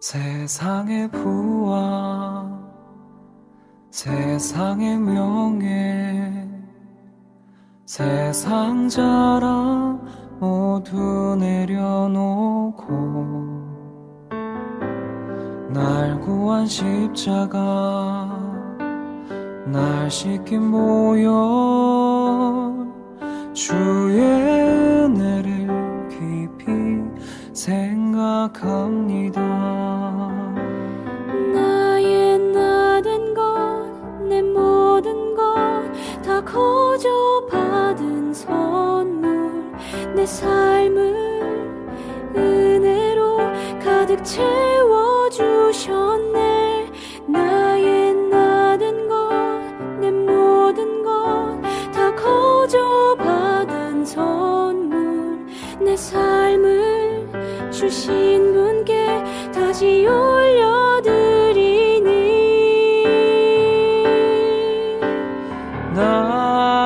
세상의 부와 세상의 명예 세상 자랑 모두 내려놓고 날 구한 십자가 날 씻긴 모여 주의 은혜를 깊이 생각합니다 모든 것다 거저 받은 선물, 내 삶을 은혜로 가득 채워주셨네. 나의 나된 것, 내 모든 것다 거저 받은 선물, 내 삶을 주신 분께 다시 올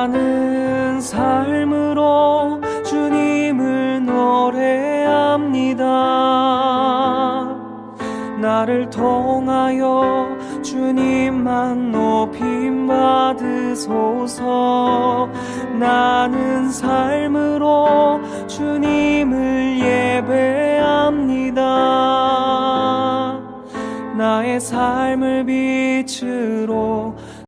나는 삶으로 주님을 노래합니다. 나를 통하여 주님만 높임 받으소서. 나는 삶으로 주님을 예배합니다. 나의 삶을 빛으로